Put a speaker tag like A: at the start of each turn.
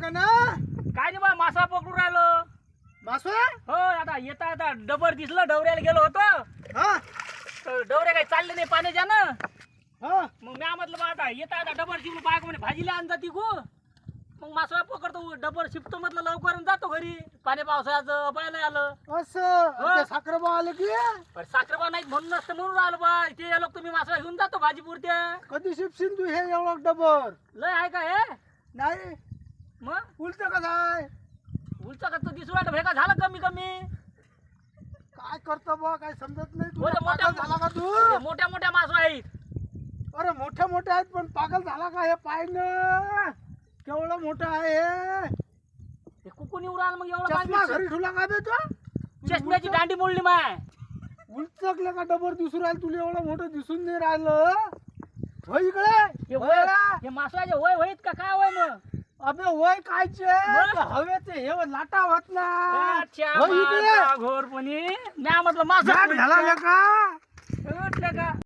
A: का ना?
B: काय नाही बा मासा पकडून राहिलो.
A: मासवा
B: हो आता येता आता डबर दिसलं डवऱ्याला गेलो होतो.
A: हा.
B: डवरे काही चालले नाही पाण्याच्या ना
A: हा.
B: मग म्या म्हटलं बा आता येता आता डबर शिवून बायक म्हणे भाजीला आणजा ती गो मग मासा पकडतो डबर शिपतो म्हटलं लवकर आणि जातो घरी. पाणी पावसाळ्याचं पाहायला आलं.
A: असं?
B: हा.
A: साखरबा आलं की?
B: पण साखरबा नाही म्हणून नसतं म्हणून आलो बा. ते लोक तुम्ही मासा घेऊन जातो भाजी पुरते
A: कधी शिपशील तू हे एवढं डबर?
B: लय आहे का हे?
A: नाही.
B: मग?
A: उलट कसं आहे
B: उलचा कसं दिसू वाटत भेका झालं कमी कमी.
A: काय करतो बा काय समजत नाही
B: हो
A: तुला.
B: रे, मोठ्या-
A: पागल झाला का तू?
B: मोठ्या मोठ्या मासा आहेत.
A: अरे मोठे मोठे आहेत पण पागल झाला का हे पाय न केवढं मोठं आहे हे?
B: ते कुकून येऊन राहिलं मग एवढं
A: चष्मा. घरी ठेवला का बे तू?
B: चष्म्याची दांडी मोडली माय.
A: उलचकलं का डबर दिसून राहिलं तुला? एवढं मोठं दिसून नाही राहिलं. हो इकडे?
B: हे
A: हो
B: वय
A: ना.
B: हे मासाचे वय होईत का? काय वय मग?
A: अबे वय कायचे? हवेचे हे लाटा होत ना. हो इकडे
B: माझा घोरपणी म्या म्हटलं मासा
A: झाड घाला
B: का?